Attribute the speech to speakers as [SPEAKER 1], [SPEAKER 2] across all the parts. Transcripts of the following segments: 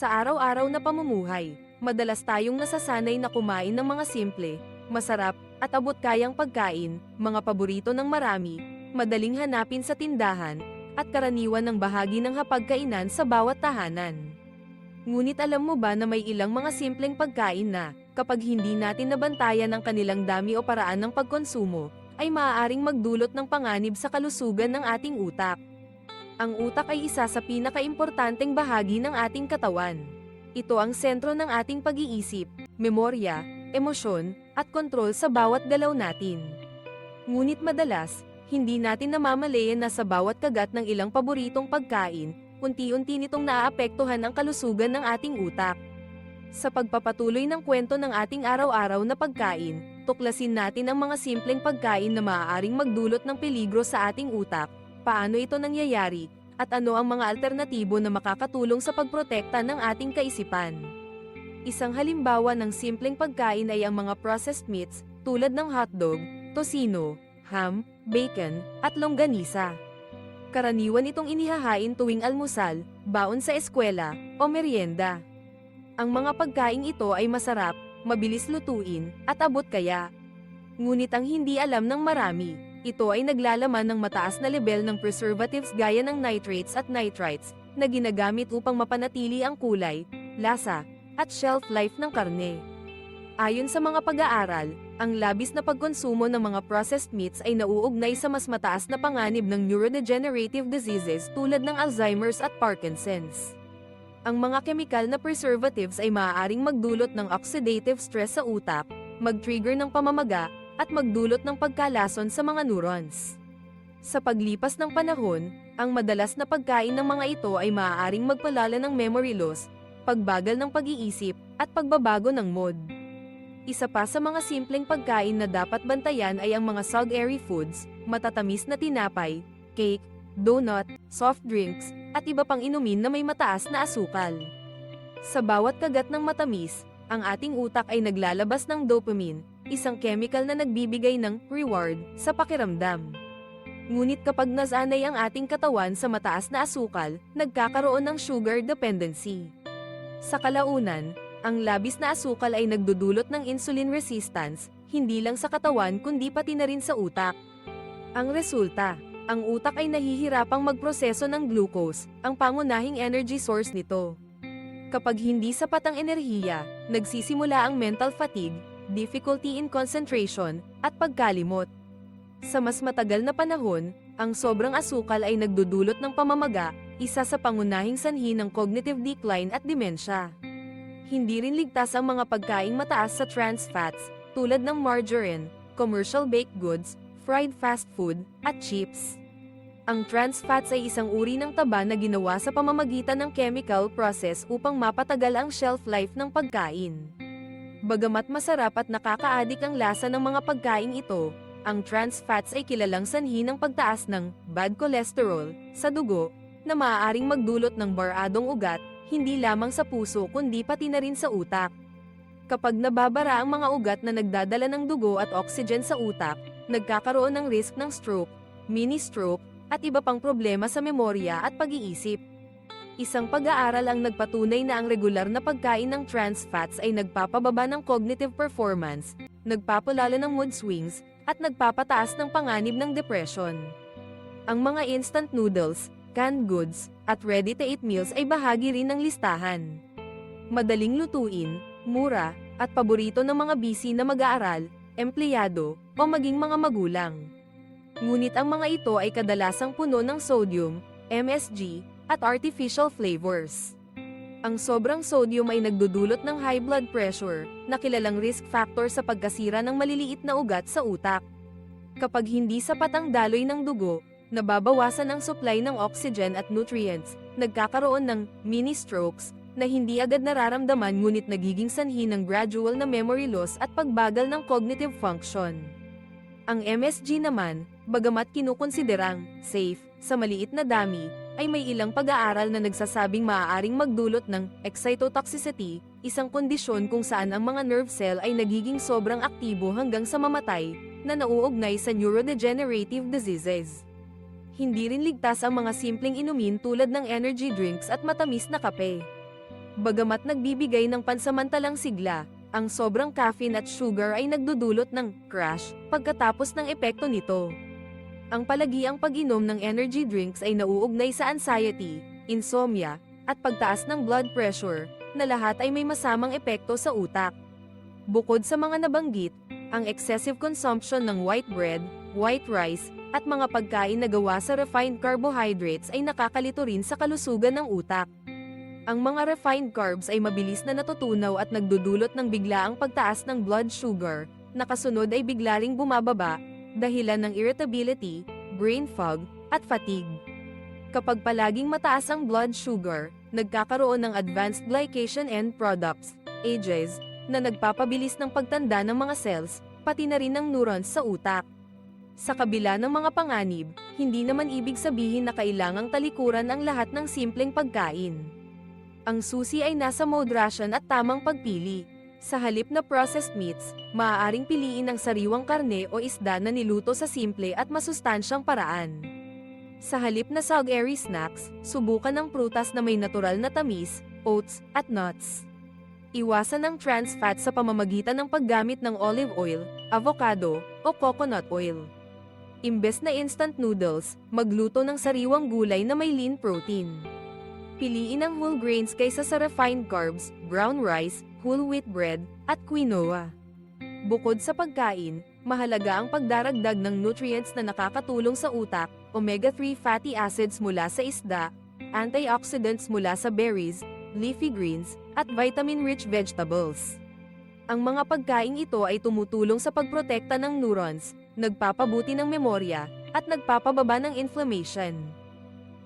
[SPEAKER 1] Sa araw-araw na pamumuhay, madalas tayong nasasanay na kumain ng mga simple, masarap, at abot kayang pagkain, mga paborito ng marami, madaling hanapin sa tindahan, at karaniwan ng bahagi ng hapagkainan sa bawat tahanan. Ngunit alam mo ba na may ilang mga simpleng pagkain na, kapag hindi natin nabantayan ang kanilang dami o paraan ng pagkonsumo, ay maaaring magdulot ng panganib sa kalusugan ng ating utak. Ang utak ay isa sa pinakaimportanteng bahagi ng ating katawan. Ito ang sentro ng ating pag-iisip, memorya, emosyon, at kontrol sa bawat galaw natin. Ngunit madalas, hindi natin namamalayan na sa bawat kagat ng ilang paboritong pagkain, unti-unti nitong naaapektuhan ang kalusugan ng ating utak. Sa pagpapatuloy ng kwento ng ating araw-araw na pagkain, tuklasin natin ang mga simpleng pagkain na maaaring magdulot ng peligro sa ating utak, paano ito nangyayari, at ano ang mga alternatibo na makakatulong sa pagprotekta ng ating kaisipan. Isang halimbawa ng simpleng pagkain ay ang mga processed meats, tulad ng hotdog, tosino, ham, bacon, at longganisa. Karaniwan itong inihahain tuwing almusal, baon sa eskwela, o merienda. Ang mga pagkain ito ay masarap, mabilis lutuin, at abot kaya. Ngunit ang hindi alam ng marami, ito ay naglalaman ng mataas na level ng preservatives gaya ng nitrates at nitrites, na ginagamit upang mapanatili ang kulay, lasa, at shelf life ng karne. Ayon sa mga pag-aaral, ang labis na pagkonsumo ng mga processed meats ay nauugnay sa mas mataas na panganib ng neurodegenerative diseases tulad ng Alzheimer's at Parkinson's. Ang mga kemikal na preservatives ay maaaring magdulot ng oxidative stress sa utak, mag-trigger ng pamamaga, at magdulot ng pagkalason sa mga neurons. Sa paglipas ng panahon, ang madalas na pagkain ng mga ito ay maaaring magpalala ng memory loss, pagbagal ng pag-iisip, at pagbabago ng mood. Isa pa sa mga simpleng pagkain na dapat bantayan ay ang mga sugary foods, matatamis na tinapay, cake, donut, soft drinks, at iba pang inumin na may mataas na asukal. Sa bawat kagat ng matamis, ang ating utak ay naglalabas ng dopamine, isang chemical na nagbibigay ng reward sa pakiramdam. Ngunit kapag nasanay ang ating katawan sa mataas na asukal, nagkakaroon ng sugar dependency. Sa kalaunan, ang labis na asukal ay nagdudulot ng insulin resistance, hindi lang sa katawan kundi pati na rin sa utak. Ang resulta, ang utak ay nahihirapang magproseso ng glucose, ang pangunahing energy source nito. Kapag hindi sapat ang enerhiya, nagsisimula ang mental fatigue, difficulty in concentration, at pagkalimot. Sa mas matagal na panahon, ang sobrang asukal ay nagdudulot ng pamamaga, isa sa pangunahing sanhi ng cognitive decline at demensya. Hindi rin ligtas ang mga pagkaing mataas sa trans fats, tulad ng margarine, commercial baked goods, fried fast food, at chips. Ang trans fats ay isang uri ng taba na ginawa sa pamamagitan ng chemical process upang mapatagal ang shelf life ng pagkain. Bagamat masarap at nakakaadik ang lasa ng mga pagkain ito, ang trans fats ay kilalang sanhi ng pagtaas ng bad cholesterol sa dugo na maaaring magdulot ng baradong ugat, hindi lamang sa puso kundi pati na rin sa utak. Kapag nababara ang mga ugat na nagdadala ng dugo at oxygen sa utak, nagkakaroon ng risk ng stroke, mini-stroke, at iba pang problema sa memorya at pag-iisip. Isang pag-aaral ang nagpatunay na ang regular na pagkain ng trans fats ay nagpapababa ng cognitive performance, nagpapalala ng mood swings, at nagpapataas ng panganib ng depression. Ang mga instant noodles, canned goods, at ready-to-eat meals ay bahagi rin ng listahan. Madaling lutuin, mura, at paborito ng mga busy na mag-aaral, empleyado, o maging mga magulang. Ngunit ang mga ito ay kadalasang puno ng sodium, MSG, at artificial flavors. Ang sobrang sodium ay nagdudulot ng high blood pressure, na kilalang risk factor sa pagkasira ng maliliit na ugat sa utak. Kapag hindi sapat ang daloy ng dugo, nababawasan ang supply ng oxygen at nutrients, nagkakaroon ng mini-strokes, na hindi agad nararamdaman ngunit nagiging sanhi ng gradual na memory loss at pagbagal ng cognitive function. Ang MSG naman, bagamat kinukonsiderang safe sa maliit na dami, ay may ilang pag-aaral na nagsasabing maaaring magdulot ng excitotoxicity, isang kondisyon kung saan ang mga nerve cell ay nagiging sobrang aktibo hanggang sa mamatay, na nauugnay sa neurodegenerative diseases. Hindi rin ligtas ang mga simpleng inumin tulad ng energy drinks at matamis na kape. Bagamat nagbibigay ng pansamantalang sigla, ang sobrang caffeine at sugar ay nagdudulot ng crash pagkatapos ng epekto nito. Ang palagiang pag-inom ng energy drinks ay nauugnay sa anxiety, insomnia, at pagtaas ng blood pressure, na lahat ay may masamang epekto sa utak. Bukod sa mga nabanggit, ang excessive consumption ng white bread, white rice, at mga pagkain na gawa sa refined carbohydrates ay nakakalito rin sa kalusugan ng utak. Ang mga refined carbs ay mabilis na natutunaw at nagdudulot ng biglaang pagtaas ng blood sugar, na kasunod ay bigla ring bumababa, dahilan ng irritability, brain fog, at fatigue. Kapag palaging mataas ang blood sugar, nagkakaroon ng advanced glycation end products, AGEs, na nagpapabilis ng pagtanda ng mga cells, pati na rin ng neurons sa utak. Sa kabila ng mga panganib, hindi naman ibig sabihin na kailangang talikuran ang lahat ng simpleng pagkain. Ang susi ay nasa moderation at tamang pagpili. Sa halip na processed meats, maaaring piliin ang sariwang karne o isda na niluto sa simple at masustansyang paraan. Sa halip na sugary snacks, subukan ng prutas na may natural na tamis, oats, at nuts. Iwasan ang trans fat sa pamamagitan ng paggamit ng olive oil, avocado, o coconut oil. Imbes na instant noodles, magluto ng sariwang gulay na may lean protein. Piliin ang whole grains kaysa sa refined carbs, brown rice, whole wheat bread, at quinoa. Bukod sa pagkain, mahalaga ang pagdaragdag ng nutrients na nakakatulong sa utak, omega-3 fatty acids mula sa isda, antioxidants mula sa berries, leafy greens, at vitamin-rich vegetables. Ang mga pagkain ito ay tumutulong sa pagprotekta ng neurons, nagpapabuti ng memorya, at nagpapababa ng inflammation.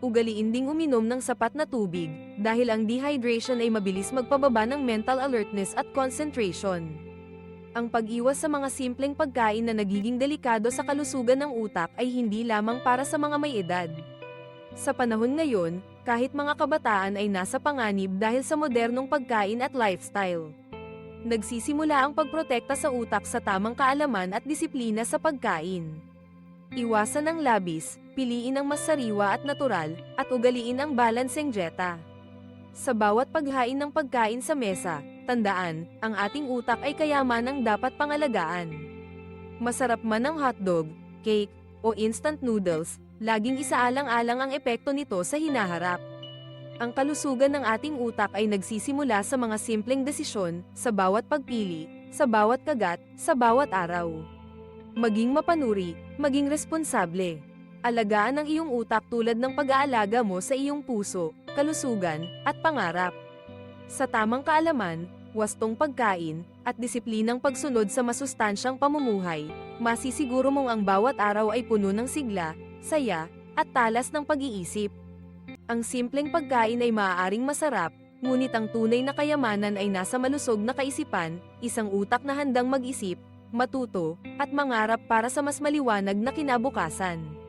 [SPEAKER 1] Ugaliin ding uminom ng sapat na tubig, dahil ang dehydration ay mabilis magpababa ng mental alertness at concentration. Ang pag-iwas sa mga simpleng pagkain na nagiging delikado sa kalusugan ng utak ay hindi lamang para sa mga may edad. Sa panahon ngayon, kahit mga kabataan ay nasa panganib dahil sa modernong pagkain at lifestyle. Nagsisimula ang pagprotekta sa utak sa tamang kaalaman at disiplina sa pagkain. Iwasan ang labis, piliin ang mas sariwa at natural, at ugaliin ang balancing dieta. Sa bawat paghain ng pagkain sa mesa, tandaan, ang ating utak ay kayamanang dapat pangalagaan. Masarap man ang hotdog, cake, o instant noodles, laging isaalang-alang ang epekto nito sa hinaharap. Ang kalusugan ng ating utak ay nagsisimula sa mga simpleng desisyon, sa bawat pagpili, sa bawat kagat, sa bawat araw. Maging mapanuri, maging responsable. Alagaan ang iyong utak tulad ng pag-aalaga mo sa iyong puso, kalusugan, at pangarap. Sa tamang kaalaman, wastong pagkain, at disiplinang pagsunod sa masustansyang pamumuhay, masisiguro mong ang bawat araw ay puno ng sigla, saya, at talas ng pag-iisip. Ang simpleng pagkain ay maaaring masarap, ngunit ang tunay na kayamanan ay nasa malusog na kaisipan, isang utak na handang mag-isip, matuto, at mangarap para sa mas maliwanag na kinabukasan.